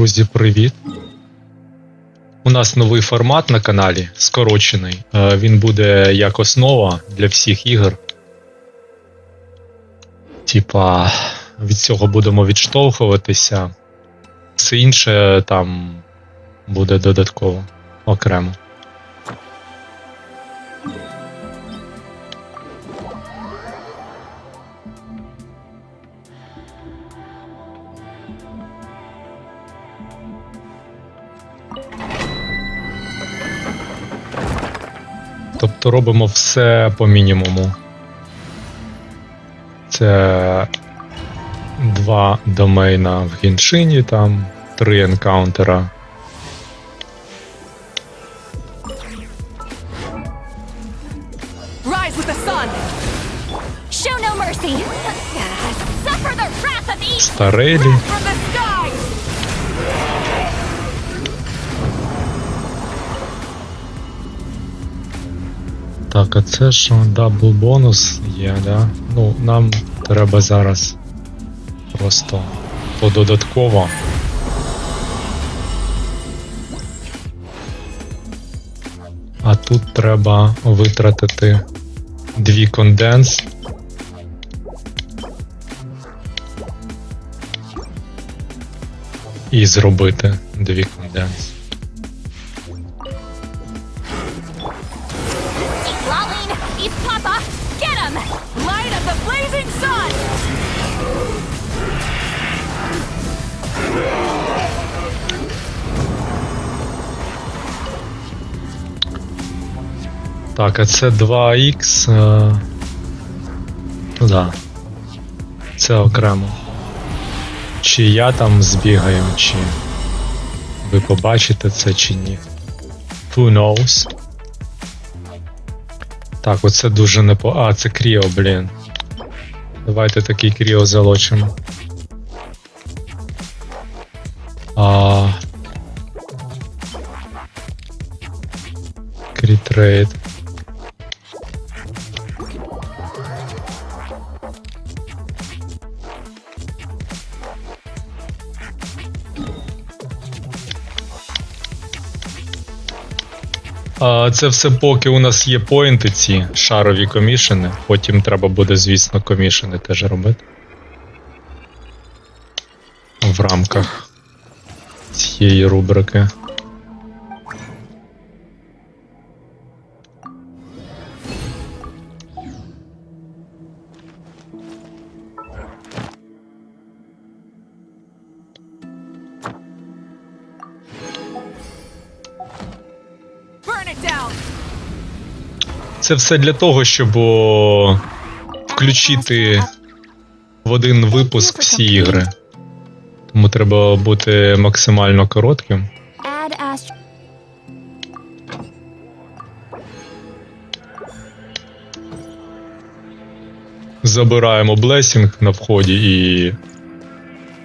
Друзі, привіт! У нас новий формат на каналі, скорочений. Е, Він буде як основа для всіх ігор. Типа, від цього будемо відштовхуватися. Все інше там буде додатково, окремо. Тобто робимо все по мінімуму. Це два домейна в гіншині, там, три енкаунтера. Rise with the sun! Show no mercy. Suffer the wrath of each. Старелі. Так, а це що дабл бонус є, да? Ну, нам треба зараз просто пододатково. А тут треба витратити дві конденс. І зробити дві конденс. Так, а це 2х. Е... Ну да. Це окремо. Чи я там збігаю, чи ви побачите це чи ні. Who knows? Так, оце дуже не по. А, це кріо, блін. Давайте такий кріо залочимо. А. Крітрейд. А, Це все поки у нас є поінти ці шарові комішени. Потім треба буде, звісно, комішени теж робити. В рамках цієї рубрики. Це все для того, щоб о, включити в один випуск всі ігри. Тому треба бути максимально коротким. Забираємо блесінг на вході і.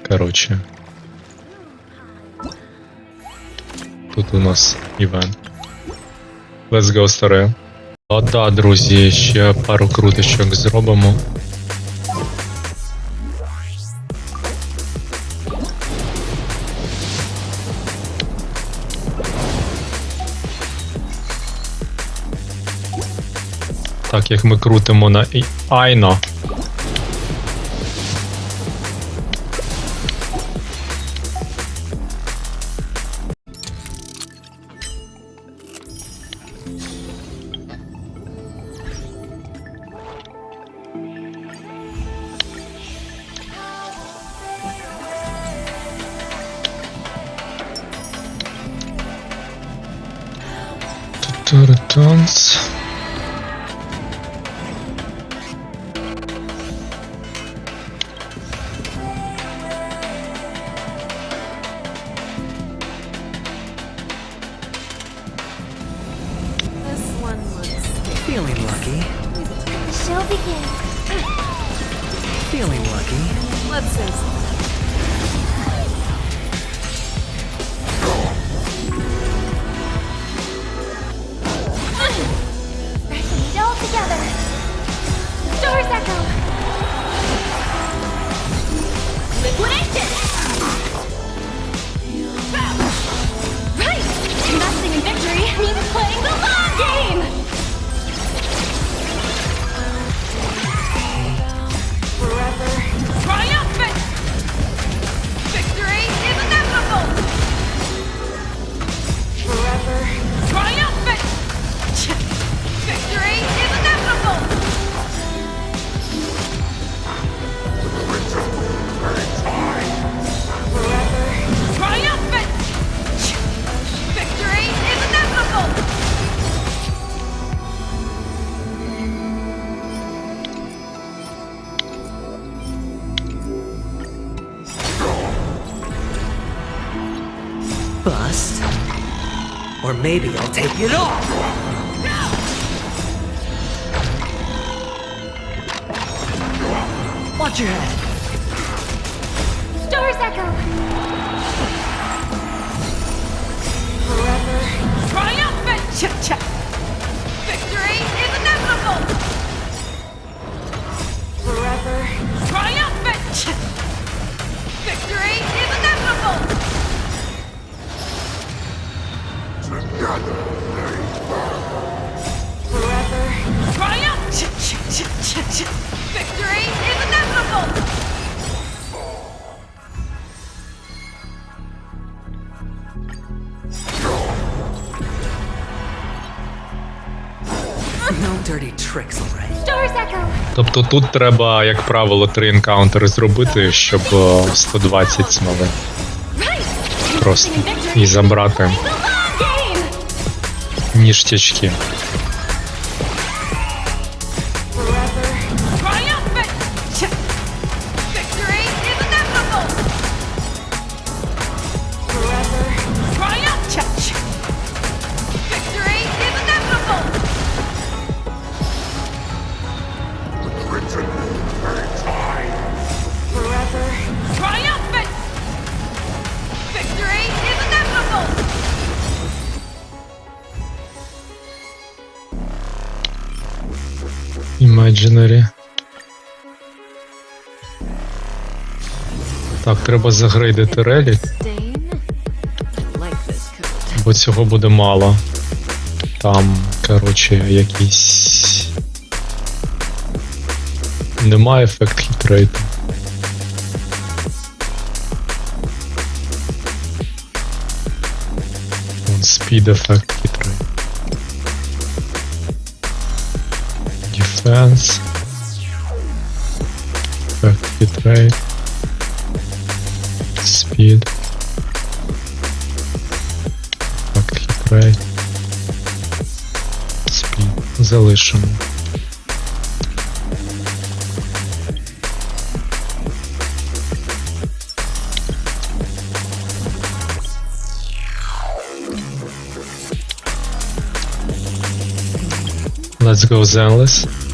Коротше. Тут у нас івент. Let's go, старе. А да, друзі, ще пару круточок зробимо. Так, як ми крутимо на Айно. Feeling lucky. The show begin. Feeling lucky. Let's see. Maybe I'll take it off. Watch your head. Тобто тут треба, як правило, три енкаунтери зробити, щоб е, 120 змогли просто. І забрати. Ніж the Imaginary. Так, треба загрейдити coat. бо цього буде мало. Там, коротше, якийсь. Немає ефект хітрейту. Вон Speed ефект хітрейт. Defense. Ефект хітрейт. Speed. Ефект хітрейт. Speed. Залишимо. Let's go Zenless.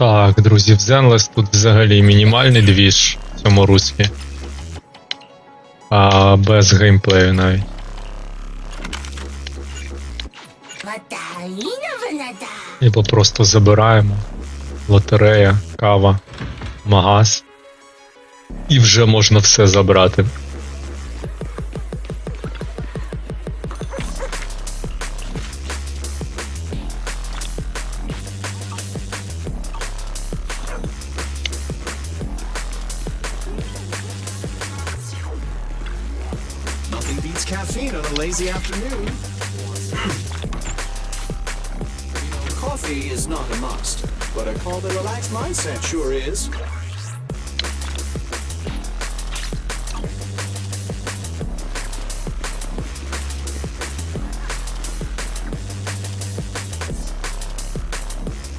Так, друзі, в Zenless тут взагалі мінімальний двіж в цьому руслі. А без геймплею навіть. І просто забираємо. Лотерея, кава, магаз. І вже можна все забрати.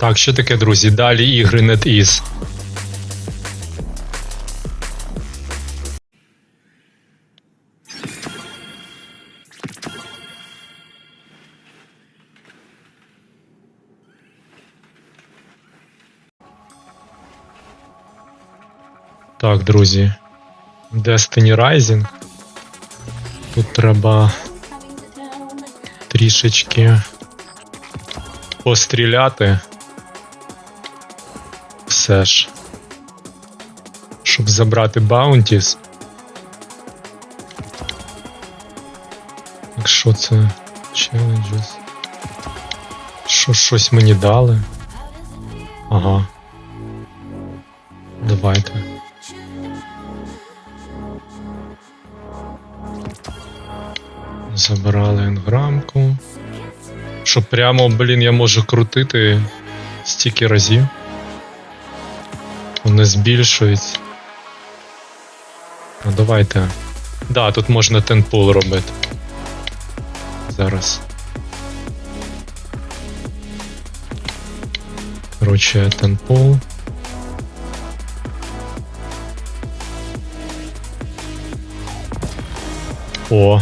Так, що таке, друзі? Далі ігри NetEase. Так, друзі. Destiny Rising. Тут треба трішечки постріляти. Все ж. Щоб забрати баунтіс. Якщо це challenges. Що щось мені дали? Ага. Давайте. Забрали енграмку. Що прямо, блін, я можу крутити стільки разів. Вони збільшують. Ну давайте. Да, тут можна тенпул робити. Зараз. Короче, тенпул. О.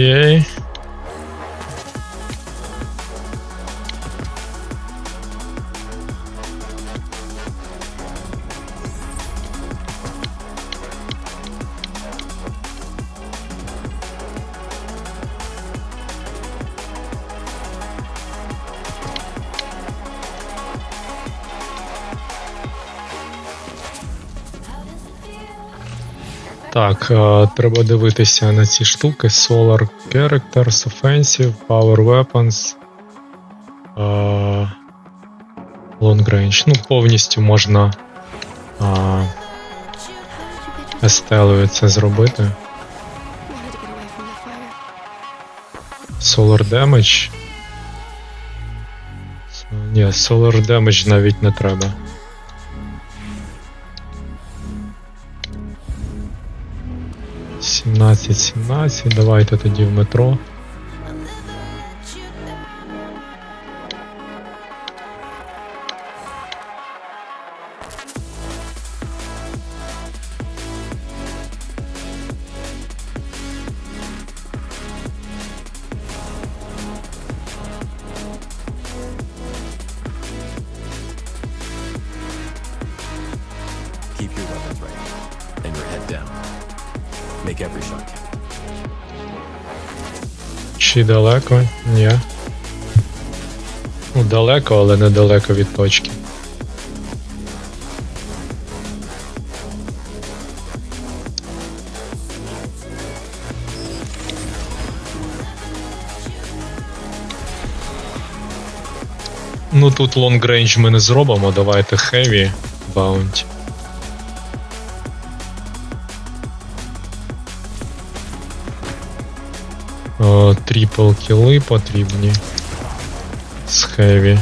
Okay. Так, е, треба дивитися на ці штуки. Solar Characters, Offensive, Power Weapons. е, Long Range. Ну, повністю можна е, естелою це зробити. Solar Damage. Ні, Solar Damage навіть не треба. Сімнадцять, сімнадцять. Давайте тоді в метро. Далеко? Ні. Ну, далеко, але недалеко від точки. Ну тут range ми не зробимо, давайте heavy bounty. О, Тріпл кіли потрібні. З heavy.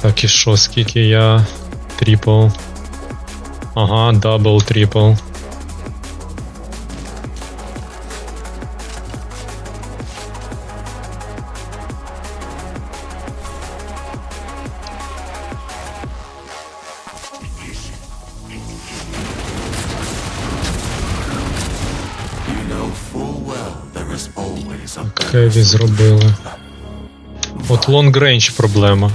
Так, і що, скільки я трипл? Ага, дабл трипл. Хеві зробили. От long range проблема.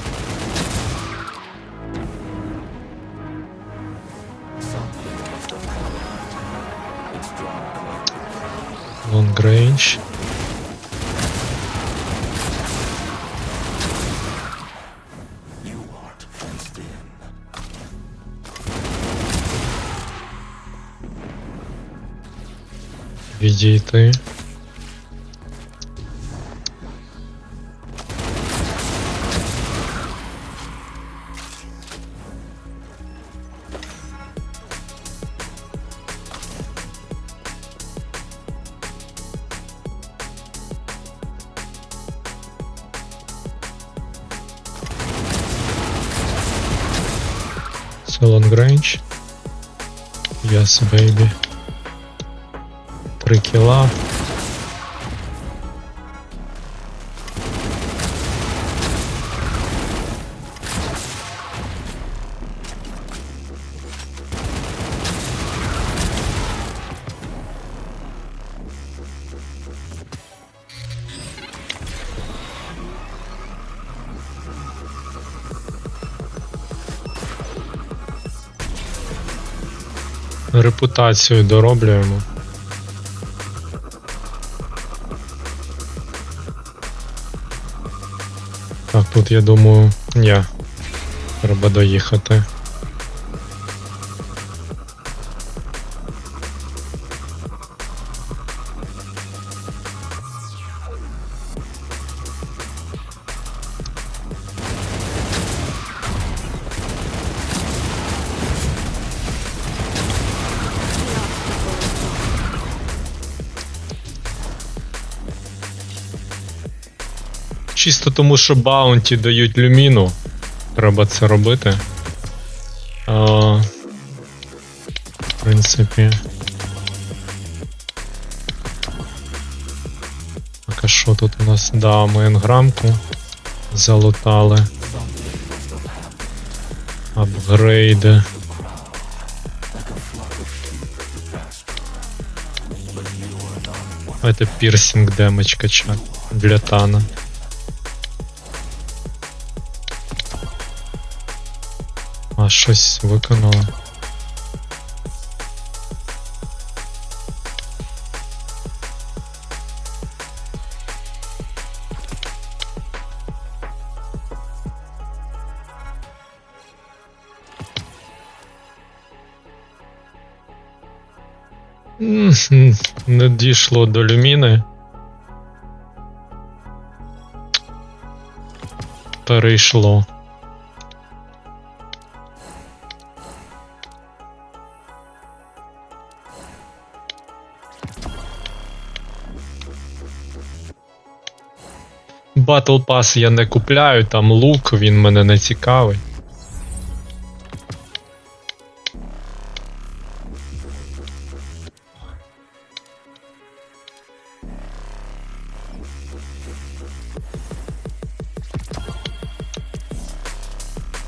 Long range. Відійти. Yes, baby. Три кіла. Репутацію дороблюємо. Так, тут я думаю, ні. Треба доїхати. Чисто тому, що баунті дають люміну. Треба це робити. А, в принципі. Так, а що тут у нас? Да, ми енграмку залутали. Апгрейди. Это пірсинг демедж качати для Тана. Щось виконала. Не дійшло до люміни. Перейшло. Battle Pass я не купляю, там лук, він мене не цікавий.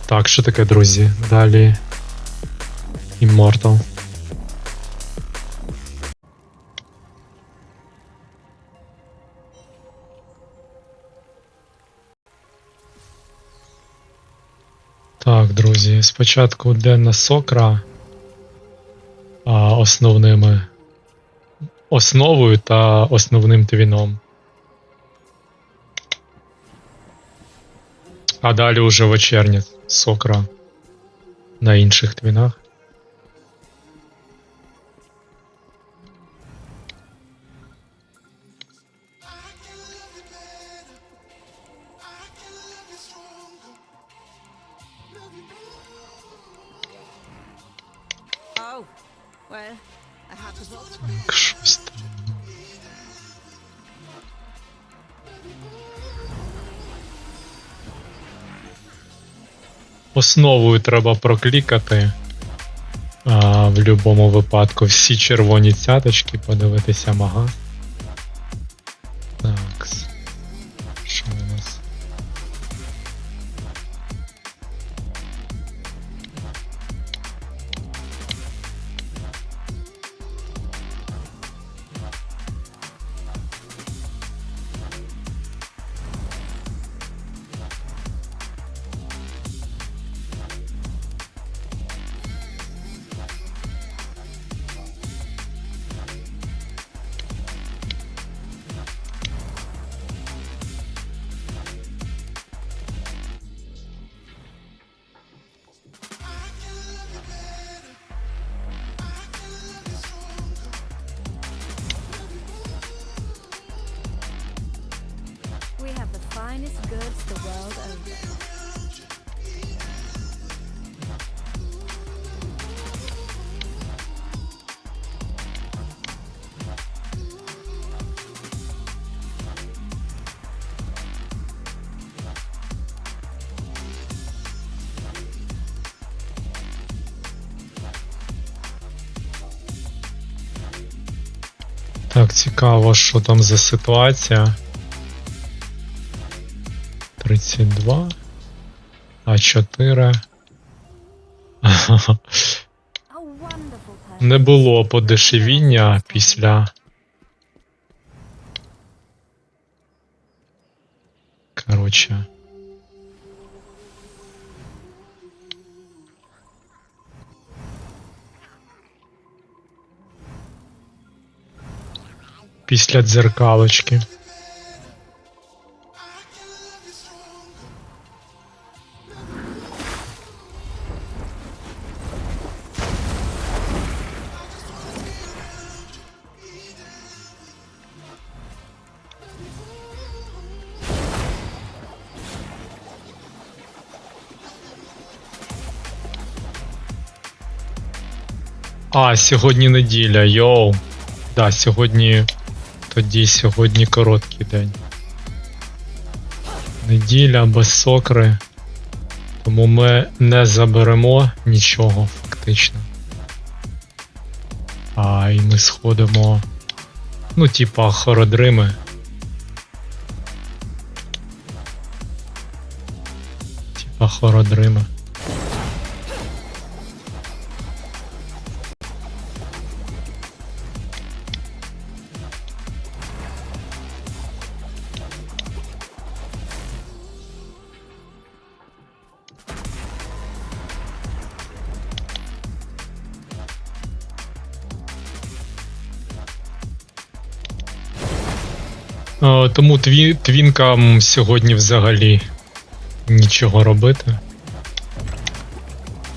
Так, що таке, друзі? Далі. Immortal. Друзі, спочатку денна сокра а, основними основою та основним твіном. А далі уже вечерня сокра на інших твінах. Там. Основою треба проклікати. А, в будь-якому випадку всі червоні цяточки, подивитися мага. Так, цікаво, що там за ситуація. 32. А4. A wonderful person. Не було подешевіння після. Коротше. після дзеркалочки. А, сьогодні неділя, йоу. Да, сьогодні тоді сьогодні короткий день. Неділя без сокри. Тому ми не заберемо нічого, фактично. А і ми сходимо. Ну, типа, хородрими. Типа хородрими. Тому тві, твінкам сьогодні взагалі нічого робити.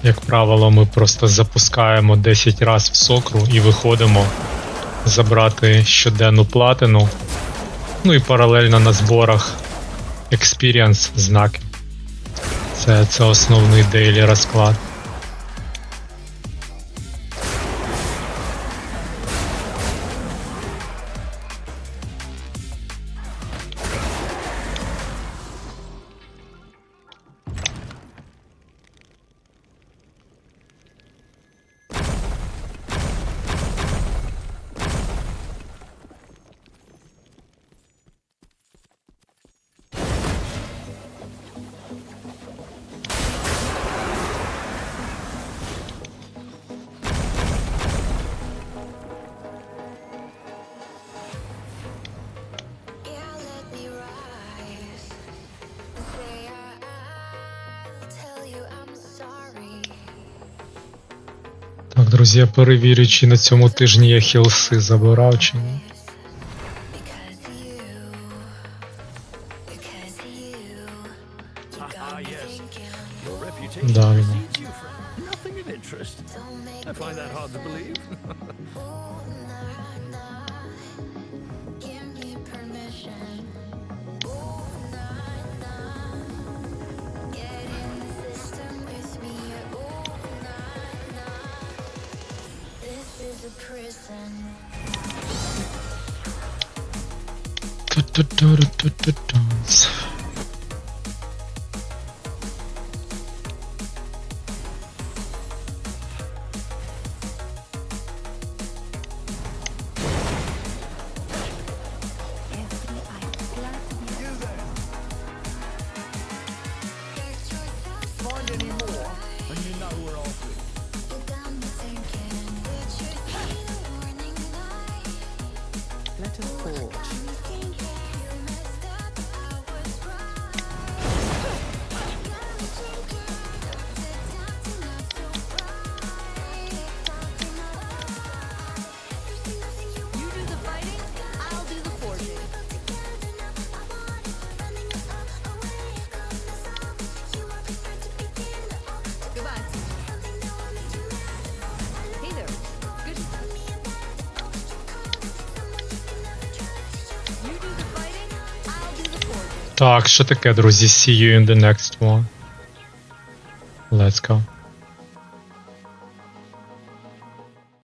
Як правило, ми просто запускаємо 10 разів в сокру і виходимо забрати щоденну платину. Ну і паралельно на зборах Experience знаки. Це, це основний дейлі розклад. Друзі, я перевірю, чи на цьому тижні я хілси забирав чи ні. Да. Prison. Martin Так, що таке, друзі? See you in the next one. Let's go.